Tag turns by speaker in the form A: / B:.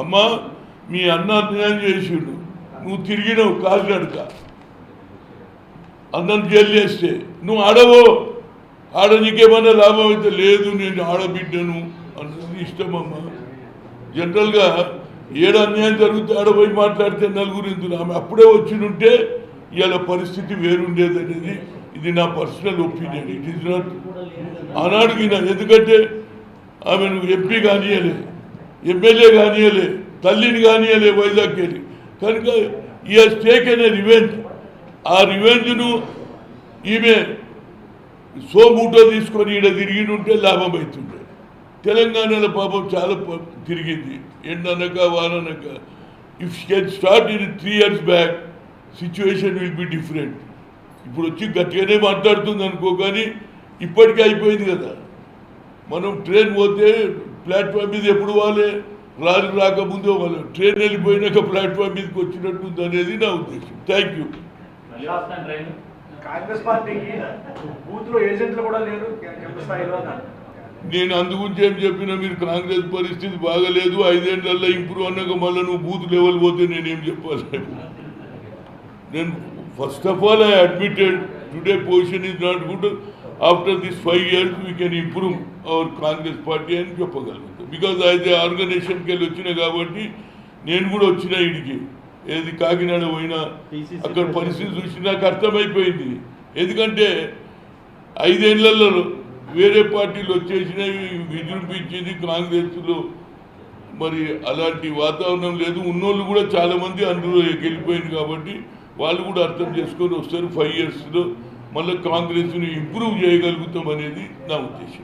A: అమ్మా మీ అన్న అన్యాయం చేసిండు. నువ్వు తిరిగినవు కాలినడక అందరిని జైలు చేస్తే నువ్వు ఆడవో? ఆడ నీకేమన్నా లాభం అయితే లేదు నేను ఆడబిడ్డను అన్నది ఇష్టమమ్మా జనరల్గా ఏడు అన్యాయం జరిగితే ఆడపోయి మాట్లాడితే నలుగురు ఎందుకు? ఆమె అప్పుడే వచ్చినుంటే ఇవాళ పరిస్థితి వేరుండేది అనేది ఇది నా personal opinion. It is not ఆనాడు ఎందుకంటే ఆమెను ఎంపీ కానియలే ఎమ్మెల్యే కానియలే తల్లిని కానియలే వైజాగ్ వెళ్ళి కనుక ఈ స్టేక్ అనే రివెంజ్ ఆ రివెంజ్ను ఈమె సోమూటో తీసుకొని ఈడ తిరిగి ఉంటే లాభం అవుతుండే తెలంగాణలో పాపం చాలా తిరిగింది. ఎండనక వాననక. If can start in three years back situation will be different ఇప్పుడు వచ్చి గట్టిగానే మాట్లాడుతుంది అనుకో కానీ ఇప్పటికే అయిపోయింది కదా. మనం ట్రైన్ పోతే ప్లాట్ఫామ్ మీద ఎప్పుడు వాళ్ళే రాజు రాకముందే వాళ్ళు ట్రైన్ వెళ్ళిపోయినాక ప్లాట్ఫామ్ మీదకి వచ్చినట్టుంది అనేది నా ఉద్దేశం. థ్యాంక్ యూ
B: కాంగ్రెస్ పార్టీకి ఏజెంట్లు కూడా లేరు. స్థాయిలో
A: నేను అందుగురించి ఏం చెప్పినా మీరు కాంగ్రెస్ పరిస్థితి బాగలేదు. ఐదేళ్ళలో ఇంప్రూవ్ అన్నాక మళ్ళీ నువ్వు బూత్ లెవెల్ పోతే నేనేం చెప్పాలి? నేను first of all I admitted today position is not good after this five years we can improve our Congress party అని చెప్పగలుగుతాం. బికాజ్ అయితే ఆర్గనైజేషన్కి వెళ్ళి వచ్చిన కాబట్టి నేను కూడా వచ్చిన ఇడికి. ఏది కాకినాడ పోయినా అక్కడ పరిస్థితి చూసి నాకు అర్థమైపోయింది. ఎందుకంటే ఐదేళ్ళలో వేరే పార్టీలు వచ్చేసినవి విజృంభించింది కాంగ్రెస్లో. మరి అలాంటి వాతావరణం లేదు. ఉన్నోళ్ళు కూడా చాలా మంది అందులో గెలిపోయింది కాబట్టి వాళ్ళు కూడా అర్థం చేసుకొని వస్తారు ఫైవ్ ఇయర్స్లో మళ్ళీ కాంగ్రెస్ని ఇంప్రూవ్ చేయగలుగుతాం అనేది నా ఉద్దేశం.